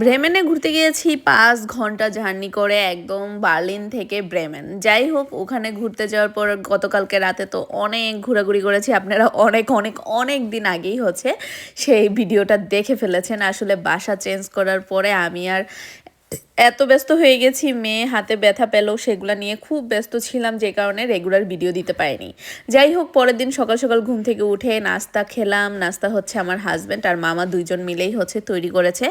ব্রেমেনে ঘুরতে গিয়েছি, পাঁচ ঘণ্টা জার্নি করে একদম বার্লিন থেকে ব্রেমেন। যাই হোক, ওখানে ঘুরতে যাওয়ার পর গতকালকে রাতে তো অনেক ঘোরাঘুরি করেছি, আপনারা অনেক অনেক অনেক দিন আগেই হচ্ছে সেই ভিডিওটা দেখে ফেলেছেন। আসলে বাসা চেঞ্জ করার পরে আমি আর এত ব্যস্ত হয়ে গেছি, মেয়ে, হাতে ব্যথা পেল, সেগুলো নিয়ে খুব ব্যস্ত ছিলাম, যে কারণে রেগুলার ভিডিও দিতে পারিনি। যাই হোক, পরের দিন সকাল সকাল ঘুম থেকে উঠে নাস্তা খেলাম, নাস্তা হচ্ছে আমার হাজব্যান্ড আর মামা দুইজন মিলেই হচ্ছে তৈরি করেছে।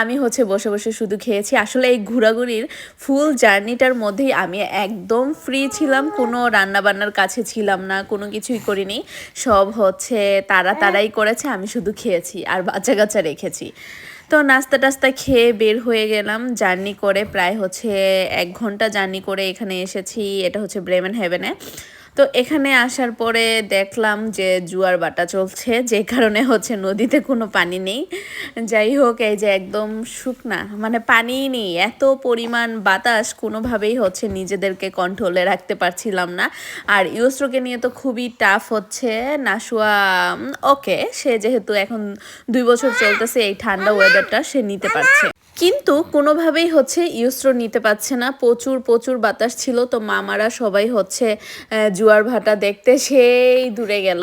আমি হচ্ছে বসে বসে শুধু খেয়েছি। আসলে এই ঘোরাঘুরির ফুল জার্নিটার মধ্যেই আমি একদম ফ্রি ছিলাম, কোনো রান্নাবান্নার কাছে ছিলাম না, কোনো কিছুই করিনি। সব হচ্ছে তারা তারাই করেছে, আমি শুধু খেয়েছি আর বাচ্চা কাচ্চা রেখেছি। তো নাস্তা টাস্তা খেয়ে বের হয়ে গেলাম। জার্নি করে প্রায় হচ্ছে এক ঘণ্টা জার্নি করে এখানে এসেছি। এটা হচ্ছে ব্রেমেন হেভেনে। তো এখানে আসার পরে দেখলাম যে জুয়ার বাটা চলছে, যে কারণে হচ্ছে নদীতে কোনো পানি নেই। যাই হোক, এই যে একদম শুকনা মানে পানিই নেই, এত পরিমাণ বাতাস কোনোভাবেই হচ্ছে নিজেদেরকে কন্ট্রোলে রাখতে পারছিলাম না। আর ইউস্ট্রোকে নিয়ে তো খুবই টাফ হচ্ছে, নাসুয়া ওকে সে যেহেতু এখন দুই বছর চলতেছে এই ঠান্ডা ওয়েদারটা সে নিতে পারছে। কিন্তু কোনোভাবেই হচ্ছে ইউস্রো নিতে পারছে না। প্রচুর প্রচুর বাতাস ছিল তো মামারা সবাই হচ্ছে জুয়ার ভাটা দেখতে সেই দূরে গেল।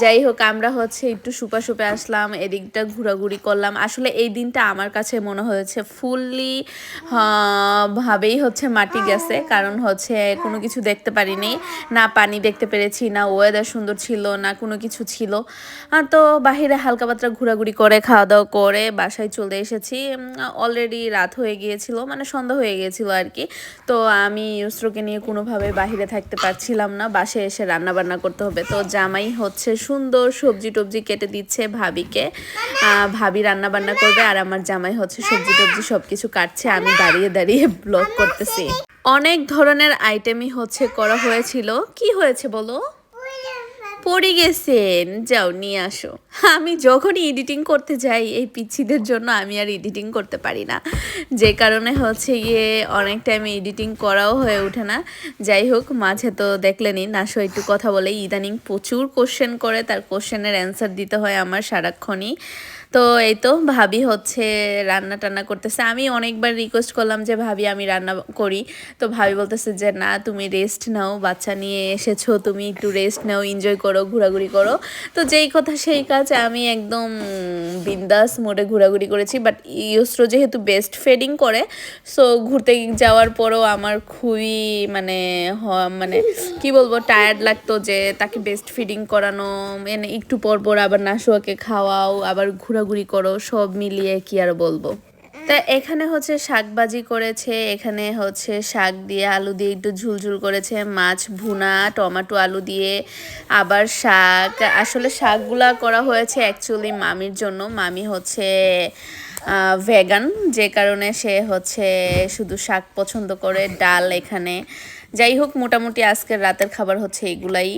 যাই হোক, আমরা হচ্ছে একটু সুপা সুপে আসলাম, এদিকটা ঘোরাঘুরি করলাম। আসলে এই দিনটা আমার কাছে মনে হয়েছে ফুললি ভাবেই হচ্ছে মাটি গেছে। কারণ হচ্ছে কোনো কিছু দেখতে পারিনি, না পানি দেখতে পেরেছি, না ওয়েদার সুন্দর ছিল, না কোনো কিছু ছিল। তো বাহিরে হালকা পাত্রা ঘোরাঘুরি করে, খাওয়া দাওয়া করে বাসায় চলে এসেছি। অলরেডি রাত হয়ে গিয়েছিল মানে সন্ধ্যা হয়ে গিয়েছিল আর কি তো আমি ইউস্রোকে নিয়ে কোনোভাবে বাহিরে থাকতে পারছিলাম না বাসে এসে রান্না বান্না করতে হবে। তো জামাই হচ্ছে সুন্দর সবজি টবজি কেটে দিচ্ছে ভাবিকে। ভাবি রান্না বান্না করবে আর আমার জামাই হচ্ছে সবজি টবজি সব কিছু কাটছে আমি দাঁড়িয়ে দাঁড়িয়ে ব্লগ করতেছি। অনেক ধরনের আইটেমই হচ্ছে করা হয়েছিল। কি হয়েছে বলো? পড়ে গেছেন যাও নিয়ে আসো। আমি যখনই এডিটিং করতে যাই, এই পিচ্ছিদের জন্য আমি আর এডিটিং করতে পারি না। যে কারণে হচ্ছে গিয়ে অনেক টাইম এডিটিং করাও হয়ে ওঠে না। যাই হোক, মাঝে তো দেখলেনি নাশো একটু কথা বলে, ইদানিং প্রচুর কোশ্চেন করে, তার কোশ্চেনের অ্যান্সার দিতে হয় আমার সারাক্ষণই। তো এই তো, ভাবি হচ্ছে রান্না টান্না করতেছে। আমি অনেকবার রিকোয়েস্ট করলাম যে, ভাবি, আমি রান্না করি। তো ভাবি বলতেছে যে, না, তুমি রেস্ট নাও, বাচ্চা নিয়ে এসেছ, তুমি একটু রেস্ট নাও এনজয় করো, ঘোরাঘুরি করো। তো যেই কথা সেই কাজ আমি একদম বিন্দাস মোডে ঘোরাঘুরি করেছি বাট ইউস্রো যেহেতু বেস্ট ফেডিং করে সো ঘুরতে যাওয়ার পরও আমার খুবই মানে মানে কি বলব টায়ার্ড লাগতো যে তাকে বেস্ট ফিডিং করানো মানে একটু পর পর আবার নাশোয়াকে খাওয়াও, আবার ঘোরাঘুরি করো, সব মিলিয়ে কি আর বলব। তা এখানে হচ্ছে শাকবাজি করেছে, এখানে হচ্ছে শাক দিয়ে আলু দিয়ে একটু ঝুলঝুল করেছে, মাছ, ভুনা, টমেটো আলু দিয়ে, আবার শাক। আসলে শাকগুলা করা হয়েছে অ্যাকচুয়ালি মামির জন্য। মামি হচ্ছে ভেগান যে কারণে সে হচ্ছে শুধু শাক পছন্দ করে, ডাল এখানে। যাই হোক, মোটামুটি আজকের রাতের খাবার হচ্ছে এগুলাই।